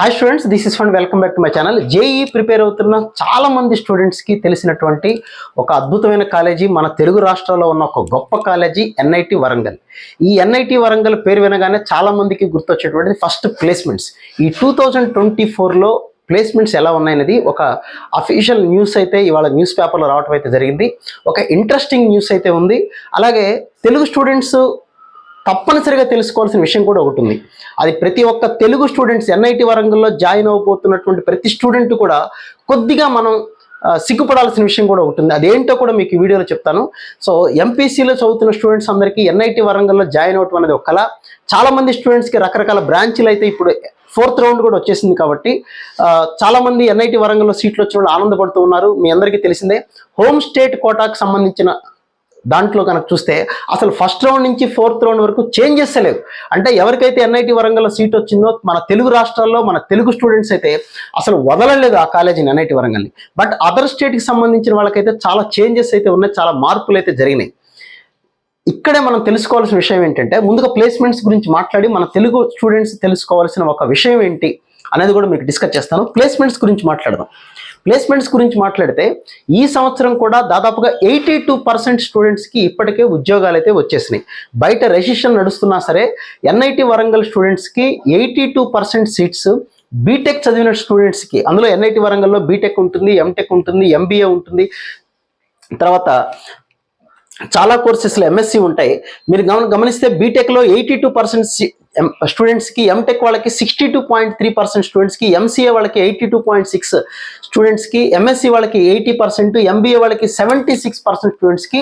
Hi students this is fund welcome back to my channel JEE prepare అవుతున్న చాలా మంది స్టూడెంట్స్కి తెలిసినటువంటి ఒక అద్భుతమైన కాలేజీ మన తెలుగు రాష్ట్రాల్లో ఉన్న ఒక గొప్ప కాలేజీ ఎన్ఐటి వరంగల్. ఈ ఎన్ఐటి వరంగల్ పేరు వినగానే చాలా మందికి గుర్తొచ్చేటువంటిది ఫస్ట్ ప్లేస్మెంట్స్ ఈ టూ థౌజండ్ ట్వంటీ ఫోర్లో ప్లేస్మెంట్స్ ఎలా ఉన్నాయనేది ఒక అఫీషియల్ న్యూస్ అయితే ఇవాళ న్యూస్ పేపర్లో రావటం అయితే జరిగింది. ఒక ఇంట్రెస్టింగ్ న్యూస్ అయితే ఉంది. అలాగే తెలుగు స్టూడెంట్స్ తప్పనిసరిగా తెలుసుకోవాల్సిన విషయం కూడా ఒకటి ఉంది. అది ప్రతి ఒక్క తెలుగు స్టూడెంట్స్ ఎన్ఐటి వరంగల్లో జాయిన్ అవ్వబోతున్నటువంటి ప్రతి స్టూడెంట్ కూడా కొద్దిగా మనం సిగ్గుపడాల్సిన విషయం కూడా ఒకటి ఉంది. అదేంటో కూడా మీకు వీడియోలో చెప్తాను. సో ఎంపీసీలో చదువుతున్న స్టూడెంట్స్ అందరికీ ఎన్ఐటి వరంగల్లో జాయిన్ అవటం అనేది ఒక కళ. చాలామంది స్టూడెంట్స్కి రకరకాల బ్రాంచ్లు అయితే ఇప్పుడు ఫోర్త్ రౌండ్ కూడా వచ్చేసింది కాబట్టి చాలామంది ఎన్ఐటి వరంగల్లో సీట్లు వచ్చిన వాళ్ళు ఆనందపడుతూ ఉన్నారు. మీ అందరికీ తెలిసిందే హోమ్ స్టేట్ కోటాకు సంబంధించిన దాంట్లో కనుక చూస్తే అసలు ఫస్ట్ రౌండ్ నుంచి ఫోర్త్ రౌండ్ వరకు చేంజెస్ లేవు అంటే ఎవరికైతే ఎన్ఐటి వరంగల్లో సీట్ వచ్చిందో మన తెలుగు రాష్ట్రాల్లో మన తెలుగు స్టూడెంట్స్ అయితే అసలు వదలలేదు ఆ కాలేజీని ఎన్ఐటి వరంగల్ని. బట్ అదర్ స్టేట్కి సంబంధించిన వాళ్ళకైతే చాలా చేంజెస్ అయితే ఉన్నాయి చాలా మార్పులు అయితే జరిగినాయి. ఇక్కడే మనం తెలుసుకోవాల్సిన విషయం ఏంటంటే ముందుగా ప్లేస్మెంట్స్ గురించి మాట్లాడి మన తెలుగు స్టూడెంట్స్ తెలుసుకోవాల్సిన ఒక విషయం ఏంటి? అనేది కూడా మీకు డిస్కస్ చేస్తాను. ప్లేస్మెంట్స్ గురించి మాట్లాడదాం. ప్లేస్మెంట్స్ గురించి మాట్లాడితే ఈ సంవత్సరం కూడా దాదాపుగా ఎయిటీ టూ పర్సెంట్ స్టూడెంట్స్కి ఇప్పటికే ఉద్యోగాలు అయితే వచ్చేసినాయి. బయట రెసిషన్ నడుస్తున్నా సరే ఎన్ఐటి వరంగల్ స్టూడెంట్స్కి eighty two percent seats BTech చదివిన స్టూడెంట్స్కి అందులో ఎన్ఐటి వరంగల్లో బీటెక్ ఉంటుంది ఎంటెక్ ఉంటుంది ఎంబీఏ ఉంటుంది. తర్వాత చాలా కోర్సెస్లో ఎంఎస్సి ఉంటాయి. మీరు గమన గమనిస్తే బీటెక్లో ఎయిటీ టూ పర్సెంట్ స్టూడెంట్స్కి ఎంటెక్ వాళ్ళకి sixty two point three percent స్టూడెంట్స్కి ఎంసీఏ వాళ్ళకి ఎయిటీ టూ పాయింట్ సిక్స్ స్టూడెంట్స్కి ఎంఎస్సి వాళ్ళకి ఎయిటీ పర్సెంట్ ఎంబీఏ వాళ్ళకి సెవెంటీ సిక్స్ పర్సెంట్ స్టూడెంట్స్కి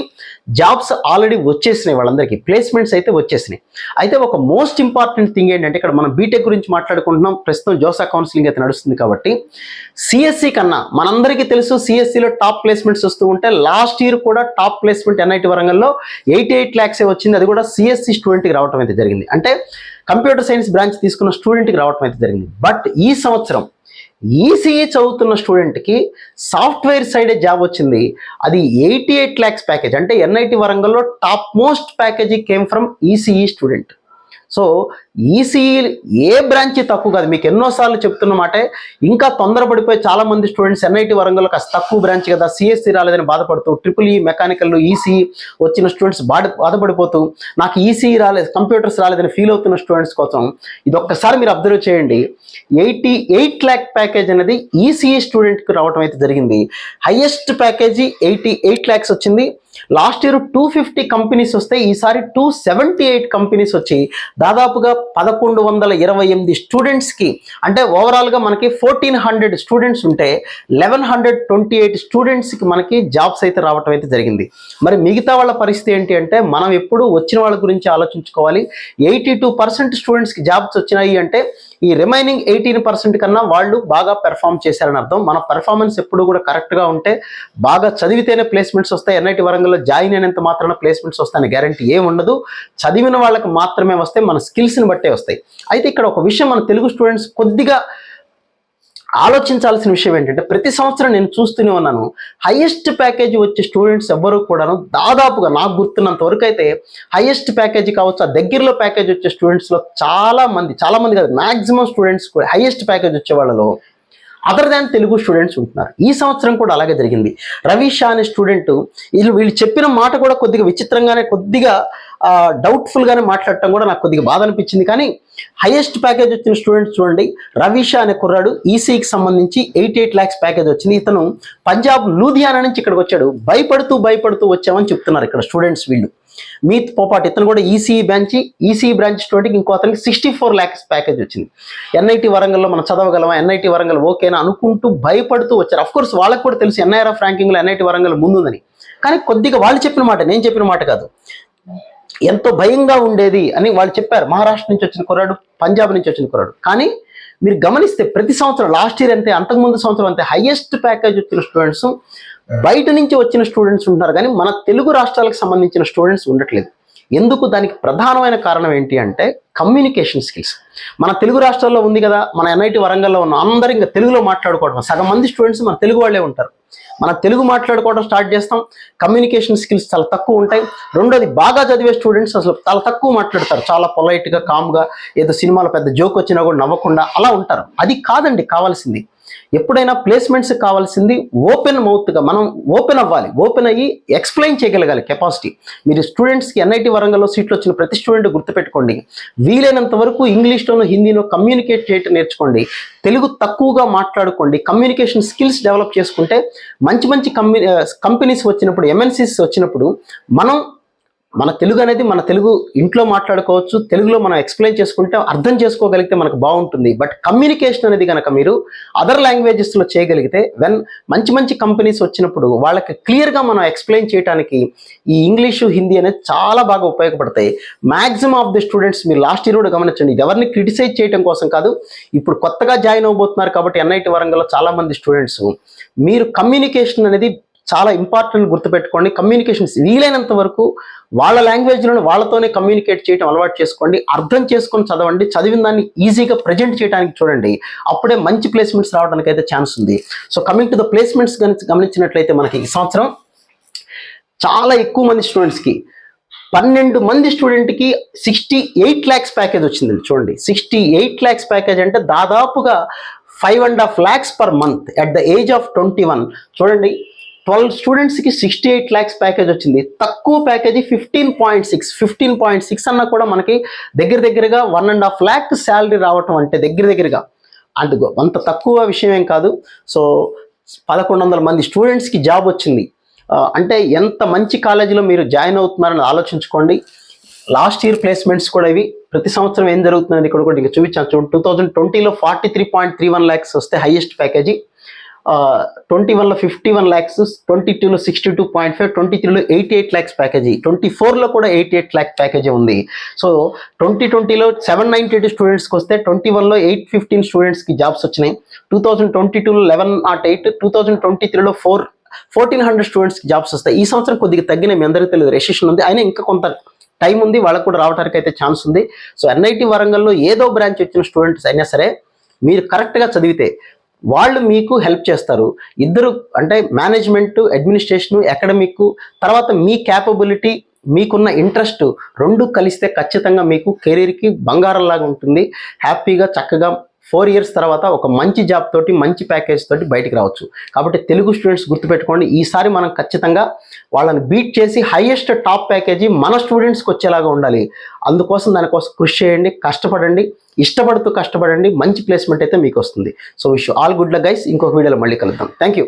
జాబ్స్ ఆల్రెడీ వచ్చేసినాయి వాళ్ళందరికీ. ప్లేస్మెంట్స్ అయితే వచ్చేసినాయి. అయితే ఒక మోస్ట్ ఇంపార్టెంట్ థింగ్ ఏంటంటే ఇక్కడ మనం బీటెక్ గురించి మాట్లాడుకుంటున్నాం. ప్రస్తుతం జోసా కౌన్సిలింగ్ అయితే నడుస్తుంది కాబట్టి సిఎస్సి కన్నా మనందరికీ తెలుసు సిఎస్సిలో టాప్ ప్లేస్మెంట్స్ వస్తూ ఉంటే లాస్ట్ ఇయర్ కూడా టాప్ ప్లేస్మెంట్ ఎన్ఐటి వరంగల్లో ఎయిటీ ఎయిట్ ల్యాక్సే వచ్చింది. అది కూడా సిఎస్సి స్టూడెంట్కి రావడం అయితే జరిగింది. అంటే కంప్యూటర్ సైన్స్ బ్రాంచ్ తీసుకున్న స్టూడెంట్కి రావడం అయితే జరిగింది. బట్ ఈ సంవత్సరం ఈసీఈ చదువుతున్న స్టూడెంట్కి సాఫ్ట్వేర్ సైడే జాబ్ వచ్చింది. అది ఎయిటీ ఎయిట్ ల్యాక్స్ ప్యాకేజ్ అంటే ఎన్ఐటి వరంగల్లో top most package came from ECE student so ECE A branch తక్కువ కాదు. మీకు ఎన్నోసార్లు చెప్తున్నమాటే ఇంకా తొందరపడిపోయి చాలా మంది స్టూడెంట్స్ ఎన్ఐటి వరంగల్లో కాస్త తక్కువ బ్రాంచ్ కదా సిఎస్సి రాలేదని బాధపడుతూ ట్రిపుల్ ఈ మెకానికల్ ఈసీఈ వచ్చిన స్టూడెంట్స్ బాధ బాధపడిపోతూ నాకు ఈసీఈ రాలేదు కంప్యూటర్స్ రాలేదని ఫీల్ అవుతున్న స్టూడెంట్స్ కోసం ఇది ఒక్కసారి మీరు అబ్జర్వ్ చేయండి. ఎయిటీ ఎయిట్ ల్యాక్ ప్యాకేజ్ అనేది ఈసీఈ స్టూడెంట్కి రావడం అయితే జరిగింది. Highest package eighty eight lakhs వచ్చింది. Last year two fifty companies వస్తే ఈసారి టూ సెవెంటీ ఎయిట్ కంపెనీస్ వచ్చి దాదాపుగా పదకొండు వందల ఇరవై ఎనిమిది స్టూడెంట్స్కి అంటే ఓవరాల్గా మనకి ఫోర్టీన్ హండ్రెడ్ స్టూడెంట్స్ ఉంటే లెవెన్ హండ్రెడ్ ట్వంటీ ఎయిట్ స్టూడెంట్స్కి మనకి జాబ్స్ అయితే రావటం అయితే జరిగింది. మరి మిగతా వాళ్ళ పరిస్థితి ఏంటి అంటే మనం ఎప్పుడు వచ్చిన వాళ్ళ గురించి ఆలోచించుకోవాలి. ఎయిటీ టూ పర్సెంట్ స్టూడెంట్స్కి జాబ్స్ వచ్చినాయి అంటే ఈ రిమైనింగ్ ఎయిటీన్ పర్సెంట్ కన్నా వాళ్ళు బాగా పెర్ఫామ్ చేశారని అర్థం. మన పెర్ఫార్మెన్స్ ఎప్పుడు కూడా కరెక్ట్గా ఉంటే బాగా చదివితేనే ప్లేస్మెంట్స్ వస్తాయి. ఎన్ఐటి వరంగల్లో జాయిన్ అయినంత మాత్రాన ప్లేస్మెంట్స్ వస్తాయని గ్యారంటీ ఏమి ఉండదు. చదివిన వాళ్ళకి మాత్రమే వస్తే మన స్కిల్స్ని బట్టే వస్తాయి. అయితే ఇక్కడ ఒక విషయం మన తెలుగు స్టూడెంట్స్ కొద్దిగా ఆలోచించాల్సిన విషయం ఏంటంటే ప్రతి సంవత్సరం నేను చూస్తూనే ఉన్నాను హైయెస్ట్ ప్యాకేజీ వచ్చే స్టూడెంట్స్ ఎవ్వరూ కూడాను దాదాపుగా నాకు గుర్తున్నంత వరకు అయితే హయ్యెస్ట్ ప్యాకేజీ కావచ్చు ఆ దగ్గరలో ప్యాకేజ్ వచ్చే స్టూడెంట్స్లో చాలా మంది చాలా మంది కాదు మాక్సిమం స్టూడెంట్స్ హైయెస్ట్ ప్యాకేజ్ వచ్చే వాళ్ళలో అదర్ దాన్ తెలుగు స్టూడెంట్స్ ఉంటున్నారు. ఈ సంవత్సరం కూడా అలాగే జరిగింది. రవి షా అనే స్టూడెంట్ వీళ్ళు వీళ్ళు చెప్పిన మాట కూడా కొద్దిగా విచిత్రంగానే కొద్దిగా డౌట్ఫుల్గానే మాట్లాడటం కూడా నాకు కొద్దిగా బాధ అనిపించింది. కానీ హైయెస్ట్ ప్యాకేజ్ వచ్చిన స్టూడెంట్స్ చూడండి రవీషా అనే కుర్రాడు ఈసీకి సంబంధించి ఎయిటీ ఎయిట్ ల్యాక్స్ ప్యాకేజ్ వచ్చింది. ఇతను పంజాబ్ లూధియానా నుంచి ఇక్కడికి వచ్చాడు. భయపడుతూ భయపడుతూ వచ్చామని చెప్తున్నారు ఇక్కడ స్టూడెంట్స్ వీళ్ళు. మీతో పాటు ఇతను కూడా ఈసీఈ బ్రాంచ్ ఈసీఈ బ్రాంచ్ స్టూడెంట్కి ఇంకో అతనికి సిక్స్టీ ఫోర్ ల్యాక్స్ ప్యాకేజ్ వచ్చింది ఎన్ఐటి వరంగల్లో మనం చదవగలమా? ఎన్ఐటి వరంగల్ ఓకేనా అనుకుంటూ భయపడుతూ వచ్చారు. అఫ్ కోర్స్ వాళ్ళకి కూడా తెలుసు ఎన్ఐఆర్ఎఫ్ ర్యాంకింగ్లో ఎన్ఐటి వరంగల్ ముందుందని. కానీ కొద్దిగా వాళ్ళు చెప్పిన మాట నేను చెప్పిన మాట కాదు. ఎంతో భయంగా ఉండేది అని వాళ్ళు చెప్పారు. మహారాష్ట్ర నుంచి వచ్చిన కుర్రాడు పంజాబ్ నుంచి వచ్చిన కుర్రాడు. కానీ మీరు గమనిస్తే ప్రతి సంవత్సరం లాస్ట్ ఇయర్ అంతే అంతకుముందు సంవత్సరం అంతే హైయెస్ట్ ప్యాకేజ్ వచ్చిన స్టూడెంట్స్ బయట నుంచి వచ్చిన స్టూడెంట్స్ ఉంటారు కానీ మన తెలుగు రాష్ట్రాలకు సంబంధించిన స్టూడెంట్స్ ఉండట్లేదు. ఎందుకు? దానికి ప్రధానమైన కారణం ఏంటి అంటే కమ్యూనికేషన్ స్కిల్స్ మన తెలుగు రాష్ట్రాల్లో ఉంది కదా మన ఎన్ఐటి వరంగల్లో ఉన్న అందరూ ఇంకా తెలుగులో మాట్లాడుకోవడం సగం మంది స్టూడెంట్స్ మన తెలుగు వాళ్ళే ఉంటారు. మన తెలుగు మాట్లాడుకోవడం స్టార్ట్ చేస్తాం. కమ్యూనికేషన్ స్కిల్స్ చాలా తక్కువ ఉంటాయి. రెండోది బాగా చదివే స్టూడెంట్స్ అసలు చాలా తక్కువ మాట్లాడతారు. చాలా పొలైట్గా కామ్గా ఏదో సినిమాలో పెద్ద జోక్ వచ్చినా కూడా నవ్వకుండా అలా ఉంటారు. అది కాదండి కావాల్సింది. ఎప్పుడైనా ప్లేస్మెంట్స్ కావాల్సింది ఓపెన్ మౌత్గా మనం ఓపెన్ అవ్వాలి. ఓపెన్ అయ్యి ఎక్స్ప్లెయిన్ చేయగలగాలి కెపాసిటీ మీరు స్టూడెంట్స్కి ఎన్ఐటి వరంగల్లో సీట్లు వచ్చిన ప్రతి స్టూడెంట్ గుర్తుపెట్టుకోండి. వీలైనంత వరకు ఇంగ్లీష్లోను హిందీలో కమ్యూనికేట్ చేయటం నేర్చుకోండి. తెలుగు తక్కువగా మాట్లాడుకోండి. కమ్యూనికేషన్ స్కిల్స్ డెవలప్ చేసుకుంటే మంచి మంచి కంపెనీస్ వచ్చినప్పుడు ఎంఎన్సీస్ వచ్చినప్పుడు మనం మన తెలుగు అనేది మన తెలుగు ఇంట్లో మాట్లాడుకోవచ్చు తెలుగులో మనం ఎక్స్ప్లెయిన్ చేసుకుంటే అర్థం చేసుకోగలిగితే మనకు బాగుంటుంది. బట్ కమ్యూనికేషన్ అనేది కనుక మీరు అదర్ లాంగ్వేజెస్లో చేయగలిగితే వెన్ మంచి మంచి కంపెనీస్ వచ్చినప్పుడు వాళ్ళకి క్లియర్గా మనం ఎక్స్ప్లెయిన్ చేయడానికి ఈ ఇంగ్లీషు హిందీ అనేది చాలా బాగా ఉపయోగపడతాయి. మ్యాక్సిమం ఆఫ్ ది స్టూడెంట్స్ మీరు లాస్ట్ ఇయర్ కూడా గమనించండి ఇది ఎవరిని క్రిటిసైజ్ చేయడం కోసం కాదు ఇప్పుడు కొత్తగా జాయిన్ అవబోతున్నారు కాబట్టి ఎన్ఐటి వరంగల్లో చాలామంది స్టూడెంట్స్ మీరు కమ్యూనికేషన్ అనేది చాలా ఇంపార్టెంట్ గుర్తుపెట్టుకోండి. కమ్యూనికేషన్స్ వీలైనంత వరకు వాళ్ళ లాంగ్వేజ్లోనే వాళ్ళతోనే కమ్యూనికేట్ చేయడం అలవాటు చేసుకోండి. అర్థం చేసుకొని చదవండి. చదివిన దాన్ని ఈజీగా ప్రజెంట్ చేయడానికి చూడండి. అప్పుడే మంచి ప్లేస్మెంట్స్ రావడానికి అయితే ఛాన్స్ ఉంది. So coming to the placements గమనించినట్లయితే మనకి ఈ సంవత్సరం చాలా ఎక్కువ మంది స్టూడెంట్స్కి పన్నెండు మంది స్టూడెంట్కి సిక్స్టీ ఎయిట్ ల్యాక్స్ ప్యాకేజ్ వచ్చింది చూడండి. సిక్స్టీ ఎయిట్ ల్యాక్స్ ప్యాకేజ్ అంటే దాదాపుగా five and half lakhs per month at the age of twenty one చూడండి. ట్వెల్వ్ స్టూడెంట్స్కి సిక్స్టీ ఎయిట్ ల్యాక్స్ ప్యాకేజ్ వచ్చింది. తక్కువ package fifteen point six fifteen point six అన్న కూడా మనకి దగ్గర దగ్గరగా one and half lakh salary రావటం అంటే దగ్గర దగ్గరగా. అందుకో అంత తక్కువ విషయం ఏం కాదు. సో పదకొండు వందల మంది స్టూడెంట్స్కి జాబ్ వచ్చింది. అంటే ఎంత మంచి కాలేజీలో మీరు జాయిన్ అవుతున్నారని ఆలోచించుకోండి. లాస్ట్ ఇయర్ ప్లేస్మెంట్స్ కూడా ఇవి. ప్రతి సంవత్సరం ఏం జరుగుతుందని ఇక్కడ కూడా ఇంకా చూపించాను. చూడండి టూ థౌజండ్ ట్వంటీలో forty three point three one lakhs వస్తే హైయెస్ట్ ప్యాకేజీ ట్వంటీ వన్లో ఫిఫ్టీ వన్ ల్యాక్స్ ట్వంటీ టూలో sixty two point five twenty త్రీలో eighty eight lakhs package twenty ఫోర్లో కూడా ఎయిటీ ఎయిట్ ల్యాక్ ప్యాకేజీ ఉంది. సో ట్వంటీ ట్వంటీలో సెవెన్ నైంటీ ఎయిట్ స్టూడెంట్స్కి వస్తే ట్వంటీ వన్లో ఎయిట్ ఫిఫ్టీన్ స్టూడెంట్స్కి జాబ్స్ వచ్చినాయి. టూ థౌజండ్ ట్వంటీ టూలో eleven naught eight two thousand twenty త్రీలో ఫోర్ ఫోర్టీన్ హండ్రెడ్ స్టూడెంట్స్కి జాబ్స్ వస్తాయి. ఈ సంవత్సరం కొద్దిగా తగ్గిన మీ అందరికీ తెలియదు. రెసిషన్ ఉంది. అయినా ఇంకా కొంత టైం ఉంది. వాళ్ళకు కూడా రావడానికి అయితే ఛాన్స్ ఉంది. సో ఎన్ఐటి వరంగల్లో ఏదో బ్రాంచ్ వచ్చిన స్టూడెంట్స్ అయినా సరే మీరు కరెక్ట్గా చదివితే వాళ్ళు మీకు హెల్ప్ చేస్తారు. ఇద్దరు అంటే మేనేజ్మెంట్ అడ్మినిస్ట్రేషన్ అకాడమిక్ తర్వాత మీ క్యాపబిలిటీ మీకున్న ఇంట్రెస్ట్ రెండు కలిస్తే ఖచ్చితంగా మీకు కెరీర్కి బంగారంలాగా ఉంటుంది. హ్యాపీగా చక్కగా ఫోర్ ఇయర్స్ తర్వాత ఒక మంచి జాబ్ తోటి మంచి ప్యాకేజ్ తోటి బయటికి రావచ్చు. కాబట్టి తెలుగు స్టూడెంట్స్ గుర్తుపెట్టుకోండి ఈసారి మనం ఖచ్చితంగా వాళ్ళని బీట్ చేసి హైయెస్ట్ టాప్ ప్యాకేజీ మన స్టూడెంట్స్కి వచ్చేలాగా ఉండాలి. అందుకోసం దానికోసం కృషి చేయండి కష్టపడండి ఇష్టపడుతూ కష్టపడండి మంచి ప్లేస్మెంట్ అయితే మీకు వస్తుంది. So wish all good luck guys ఇంకొక వీడియోలో మళ్ళీ కలుద్దాం. Thank you